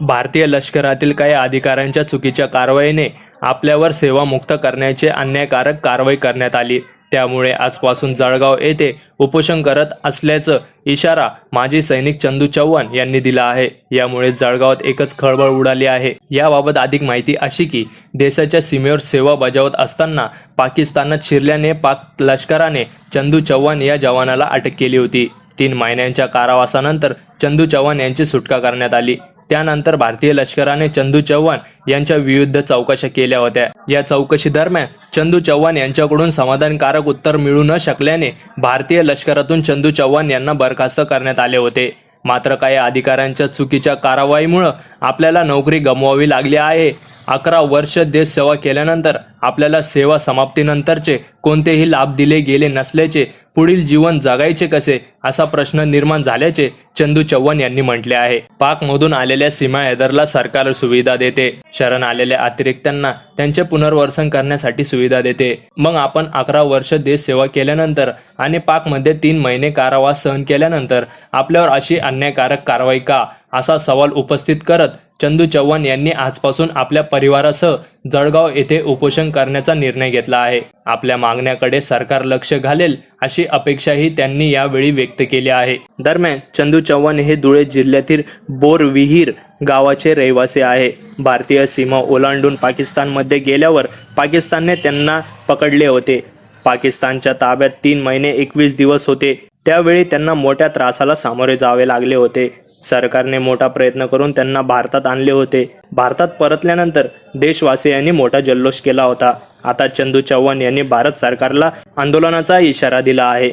भारतीय लष्करातील काही अधिकाऱ्यांच्या चुकीच्या कारवाईने आपल्यावर सेवामुक्त करण्याचे अन्यायकारक कारवाई करण्यात आली. त्यामुळे आजपासून जळगाव येथे उपोषण करत असल्याचं इशारा माजी सैनिक चंदू चव्हाण यांनी दिला आहे. यामुळे जळगावात एकच खळबळ उडाली आहे. याबाबत अधिक माहिती अशी की देशाच्या सीमेवर सेवा बजावत असताना पाकिस्तानात शिरल्याने पाक लष्कराने चंदू चव्हाण या जवानाला अटक केली होती. तीन महिन्यांच्या कारावासानंतर चंदू चव्हाण यांची सुटका करण्यात आली. त्यानंतर भारतीय लष्कराने चंदू चव्हाण यांच्या विरुद्ध चौकशा केल्या होत्या. या चौकशी दरम्यान चंदू चव्हाण यांच्याकडून समाधानकारक उत्तर मिळू न शकल्याने भारतीय लष्करातून चंदू चव्हाण यांना बरखास्त करण्यात आले होते. मात्र काही अधिकाऱ्यांच्या चुकीच्या कारवाईमुळं आपल्याला नोकरी गमवावी लागली आहे. अकरा वर्ष देश सेवा केल्यानंतर आपल्याला सेवा समाप्तीनंतरचे कोणतेही लाभ दिले गेले नसल्याचे पुढील जीवन जगायचे कसे असा प्रश्न निर्माण झाल्याचे चंदू चव्हाण यांनी म्हटले आहे. पाकमधून आलेल्या सीमा हैदरला सरकार सुविधा देते. शरण आलेल्या अतिरिक्तांना त्यांचे पुनर्वसन करण्यासाठी सुविधा देते. मग आपण अकरा वर्ष देश सेवा केल्यानंतर आणि पाकमध्ये तीन महिने कारावास सहन केल्यानंतर आपल्यावर अशी अन्यायकारक कारवाई का? असा सवाल उपस्थित करत चंदू चव्हाण यांनी आजपासून आपल्या परिवारासह जळगाव येथे उपोषण करण्याचा निर्णय घेतला आहे. आपल्या मागण्याकडे सरकार लक्ष घालेल अशी अपेक्षाही त्यांनी यावेळी व्यक्त केली आहे. दरम्यान चंदू चव्हाण हे धुळे जिल्ह्यातील बोरविहीर गावाचे रहिवासी आहे. भारतीय सीमा ओलांडून पाकिस्तानमध्ये गेल्यावर पाकिस्तानने त्यांना पकडले होते. पाकिस्तानच्या ताब्यात तीन महिने एकवीस दिवस होते. त्यावेळी त्यांना मोठ्या त्रासाला सामोरे जावे लागले होते. सरकारने मोठा प्रयत्न करून त्यांना भारतात आणले होते. भारतात परतल्यानंतर देशवासियांनी मोठा जल्लोष केला होता. आता चंदू चव्हाण यांनी भारत सरकारला आंदोलनाचा इशारा दिला आहे.